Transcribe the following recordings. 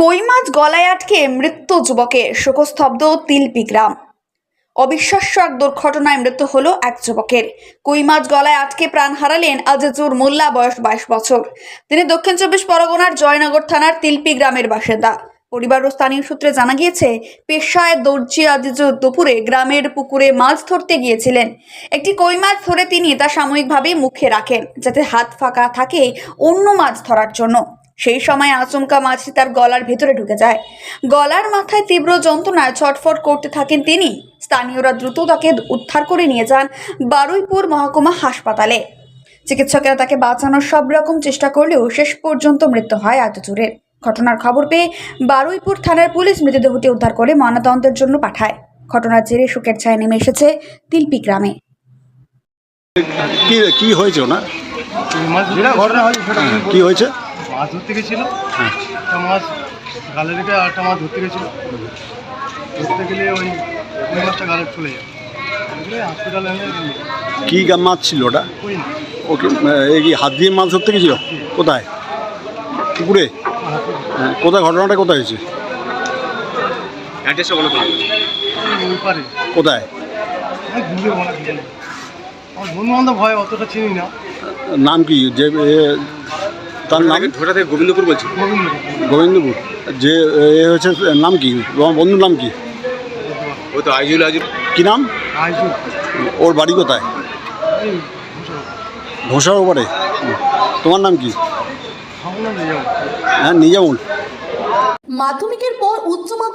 কই মাছ গলায় আটকে মৃত্যু যুবকের শোকস্তব্ধ তিলপি গ্রাম। অবিশ্বাস্য এক দুর্ঘটনায় মৃত্যু হলো এক যুবকের। কই মাছ গলায় আটকে প্রাণ হারালেন আজিজুর মোল্লা, বয়স বাইশ বছর। তিনি দক্ষিণ চব্বিশ পরগনার জয়নগর থানার তিলপি গ্রামের বাসিন্দা। পরিবার ও স্থানীয় সূত্রে জানা গিয়েছে, পেশায় দর্জি আজিজুর দুপুরে গ্রামের পুকুরে মাছ ধরতে গিয়েছিলেন। একটি কই মাছ ধরে তিনি তা সাময়িকভাবে মুখে রাখেন, যাতে হাত ফাঁকা থাকে অন্য মাছ ধরার জন্য। সেই সময় আচমকা মাছটি তার গলার ভেতরে ঢুকে যায়। গলার মাথায় তীব্র যন্ত্রণায় ছটফট করতে থাকেন তিনি। স্থানীয়রা দ্রুত তাকে উদ্ধার করে নিয়ে যান বারুইপুর মহকুমা হাসপাতালে। চিকিৎসকেরা তাকে বাঁচানোর সব রকম চেষ্টা করলেও শেষ পর্যন্ত মৃত্যু হয় আতচুরের ঘটনার খবর পেয়ে বারুইপুর থানার পুলিশ মৃতদেহটি উদ্ধার করে ময়নাতদন্তের জন্য পাঠায়। ঘটনার জেরে শোকের ছায়া নেমে এসেছে তিলপি গ্রামে। কি কি হয়েছে যেটা ঘটনা হয়েছে সেটা হ্যাঁ, কি হয়েছে? মাছ ধরতে গেছিল হ্যাঁ। একটা মাছ গালে রেখে আরেকটা মাছ ধরতে গেছিল। ধরতে গেলে ওই ওই মাছটা গালে চলে যায়। বুঝলে হসপিটালে এনে কি গা- মাছ ছিল ওটা? কই না। ওকে এই কি হাত দিয়ে মাছ ধরতে গেছিল? কোথায়? পুকুরে? কোথায়? ঘটনাটা কোথায় হয়েছে? অ্যাড্রেসটা বলো কোথায়? বন্ধু অতটা চিনি না। নাম কি? যে তার নাম? ঢোটা থেকে গোবিন্দপুর বলছি। গোবিন্দপুর। যে এ হচ্ছে নাম কি? তোমার বন্ধুর নাম কি? ও তো আইজুল আইজুল কি নাম? ওর বাড়ি কোথায়? ওপরে তোমার নাম কি? হ্যাঁ নিজামুল মাধ্যমিকের পর উচ্চ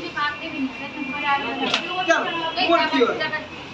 विभाग ने भी नंबर आया है। वो ज़बरदस्ती